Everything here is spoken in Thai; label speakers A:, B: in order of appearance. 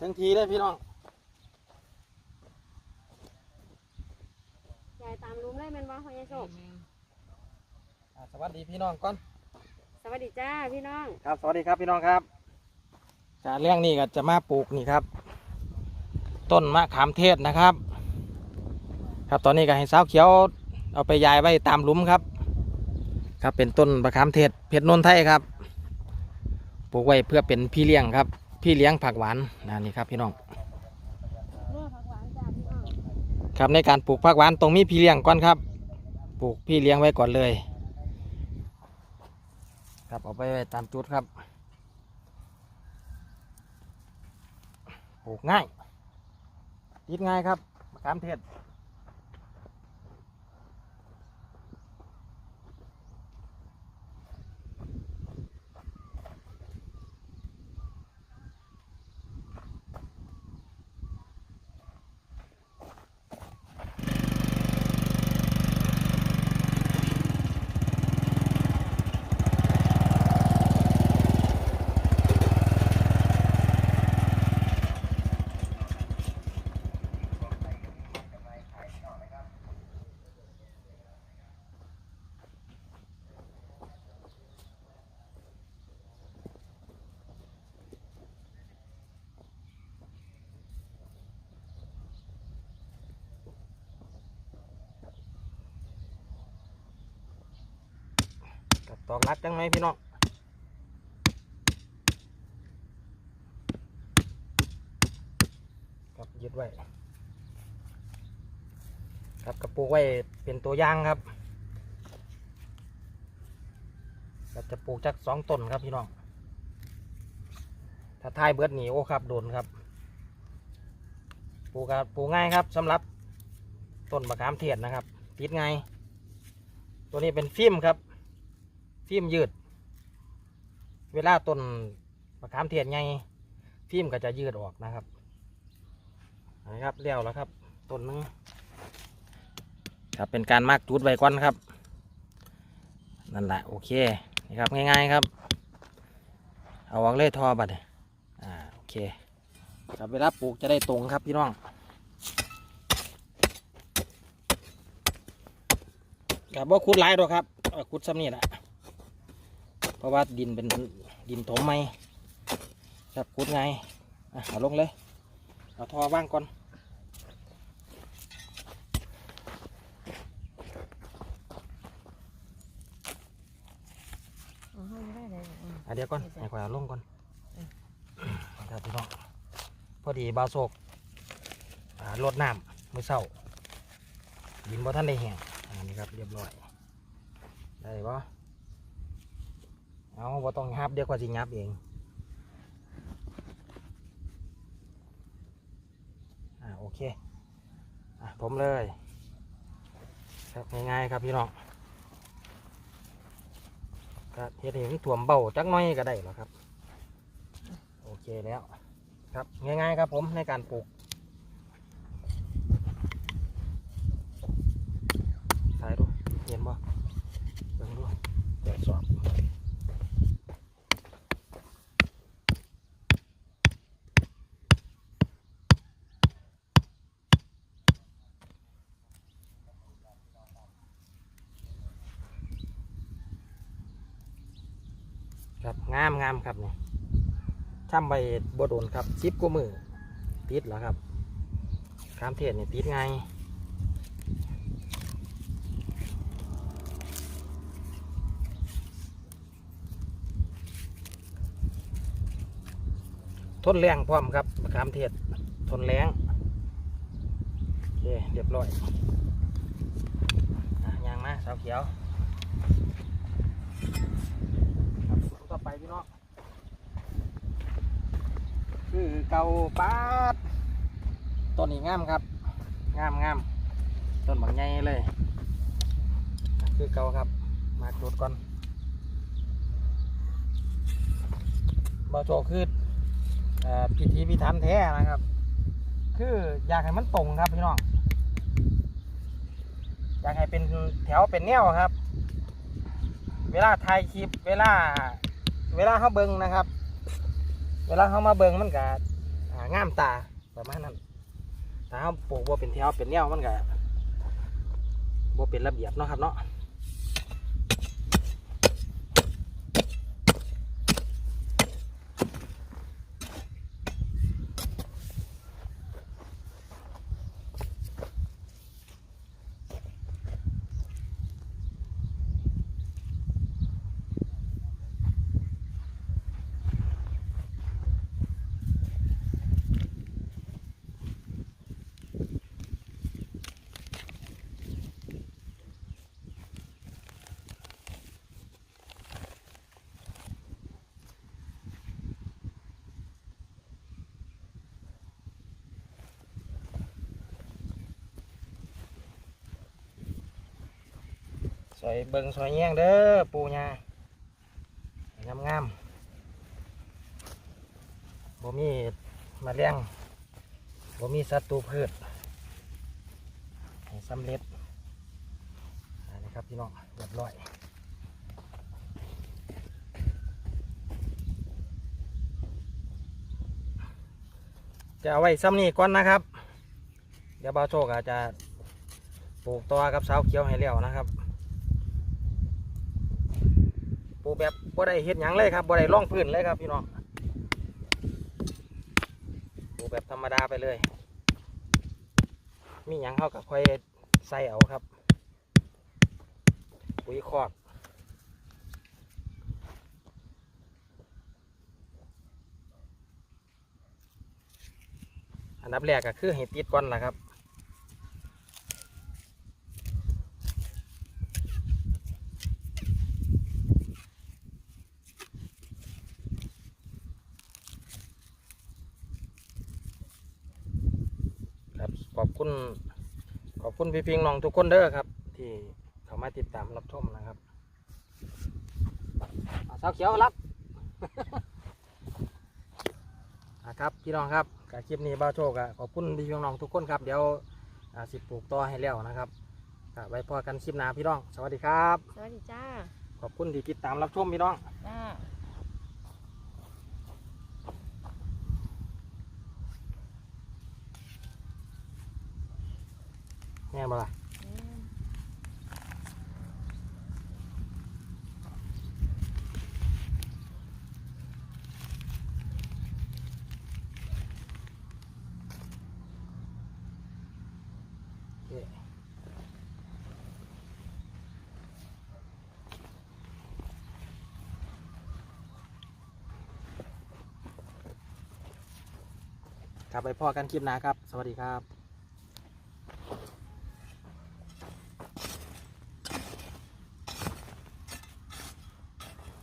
A: ครับเอาทอดถึงทีเลยพี่น้อง
B: ยายตามลุมเลยแมันบ่พ่อใหญ่โชค
A: อ่าสวัสดีพี่น้องก่อน
B: สวัสดีจ้าพี่น้อง
A: ครับ สวัสดีครับพี่น้องครับการเลี้ยงนี่ก็จะมาปลูกนี่ครับ ต้นมะขามเทศนะครับ ครับตอนนี้ก็ให้สาวเขียว เอาไปยายไว้ตามหลุมครับ ครับเป็นต้นมะขามเทศเพชรนนทไทยครับ ปลูกไว้เพื่อเป็นพี่เลี้ยงครับ พี่เลี้ยงผักหวานนะนี่ครับพี่น้องครับในการปลูกผักหวานตรงมีพี่เลี้ยงก่อนครับ ปลูกพี่เลี้ยงไว้ก่อนเลย ครับเอาไปไว้ตามจุดครับ ปลูกง่ายติดง่ายครับมะขามเทศ ตอกรัดจังไหมพี่น้องครับยึดไว้ครับกระปูกไว้เป็นตัวย่างครับก็จะปลูกจากสองต้นครับพี่น้อง ถ้าทายเบิดหนีโอ้ครับโดนครับ ปลูกครับปลูกง่ายครับสำหรับต้นมะขามเทศนะครับติดง่ายตัวนี้เป็นฟิล์มครับ ฟิล์มยืด เวลาต้นมะขามเทียนไงฟิล์มก็จะยืดออกนะครับนะครับเลี้ยวแล้วครับต้นนึงครับเป็นการมากจุดไว้ก่อนครับ นั่นแหละโอเคนี่ครับง่ายๆครับ เอาวางเลยทอบัดอ่าโอเคครับเวลาปลูกจะได้ตรงครับพี่น้องครับว่าขุดหลายดอกครับเอาขุดซ้ำนี่แหละ เพราะว่าดินเป็นดินถมไหมครับขุดไงเอาลงเลยเอาท่อว่างก่อน
B: เอาให้ได้เลยอืม
A: อะเดี๋ยวก่อนให้ข่อยเอาลงก่อนครับพี่น้องพอดีบาโศกอ่ารดน้ำมือเศร้าดินบ่ท่านได้แห้งอันนี้ครับเรียบร้อย ได้ปะ เอาบ่ต้องยับเดี๋ยวกว่าสิยับเองอ่าโอเคอะผมเลยครับง่ายๆครับพี่น้องก็เฮ็ดให้มันถ่วมเบาจักน้อยก็ได้แล้วครับ โอเคแล้วครับง่ายๆครับผมในการปลูกถ่ายดูเห็นบ่เบิ่งดูตรวจสอบามงามครับเนี่ยช่ำใบบโดนครับชิปกูมือติดแล้วครับขามเทศเนี่ยติดไงทนแรงพร้อมครับมะขามเทศทนแรงโอเคเรียบร้อยอะยางมาสาวเขียว อไปพี่น้องคือเกาปาดต้นนี้งามครับ งามงามต้นบางใหญ่เลย คือเกาครับ มาจุดก่อนบาโจคือเอ่อพิธีพิธันแท้นะครับ คืออยากให้มันตรงครับพี่น้อง อยากให้เป็นแถวเป็นแนวครับ เวลาถ่ายคลิปเวลา เวลาเขาเบิ้งนะครับ เวลาเขามาเบิ้งมันก็ง่างามตาประมาณนั้นถ้าเขาปลูกบ่เป็นแถวเป็นแนวมันก็บ่เป็นระเบียบเนาะครับเนาะ ซอยเบิงซอยแยงเด้อปูญางามงามๆบ่มีมาเลี้ยงบ่มีศัตรูพืชสำเร็จนนี้ครับพี่น้องเรียบร้อยจะเอาไว้ซ้ำนี่ก่อนนะครับ เดี๋ยวบ่าโชคอาจจะปลูกตัวกับสาวเขียวให้แล้วนะครับ ปลูก แบบบ่ได้เฮ็ดหยังเลยครับบ่ได้ร่องพื้นเลยครับพี่น้องปลูกแบบธรรมดาไปเลย มีหยังเข้ากับค่อยใส่เอาครับ ปุ๋ยคอกอันดับแรกก็คือให้ติดก่อนนะครับขอบคุณ ขอบคุณพี่พิงน้องทุกคนเด้อครับ ที่เข้ามาติดตามรับชมนะครับอ่าสาวเขียวรับอ่าครับพี่น้องครับกับคลิปนี้บ้าวโชคอะขอบคุณพี่พิงน้องทุกคนครับ เดี๋ยวอ่าสิปลูกต่อให้แล้วนะครับก็ไว้พอกันคลิปหน้าพี่น้อง สวัสดีครับ
B: สวัสดีจ้า
A: ขอบคุณที่ติดตามรับชมพี่น้อง
B: จ้า
A: แน่บ่ล่ะกลับไปพอกันคลิปหน้าครับ สวัสดีครับ